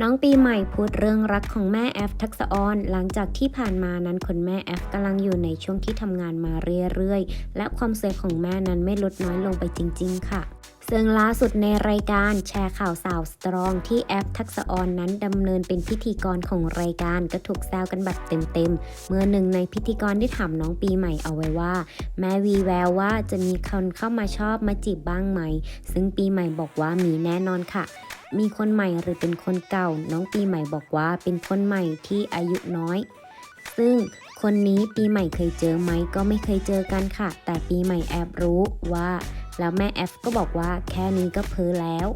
น้องปีใหม่พูดเรื่องรักของแม่แอฟทักษะออนหลังจากที่ผ่านมานั้นคุณแม่แอฟกำลังอยู่ในช่วงที่ทำงานมาเรื่อยๆ และความสวยของแม่นั้นไม่ลดน้อยลงไปจริง ๆ ค่ะ ซึ่งล่าสุดในรายการแชร์ข่าวสาวสตรองที่แอฟทักษออนนั้นดำเนินเป็นพิธีกรของรายการก็ถูกแซวกันแบบเต็มๆ เมื่อหนึ่งในพิธีกรได้ถามน้องปีใหม่เอาไว้ว่า แม่วีแววว่าจะมีคนเข้ามาชอบมาจีบบ้างไหม ซึ่งปีใหม่บอกว่ามีแน่นอนค่ะมีคนใหม่หรือเป็นคนเก่า น้องปีใหม่บอกว่าเป็นคนใหม่ที่อายุน้อย ซึ่งคนนี้ปีใหม่เคยเจอไหมก็ไม่เคยเจอกันค่ะ แต่ปีใหม่แอบรู้ว่า แล้วแม่แอฟก็บอกว่าแค่นี้ก็เพ้อแล้ว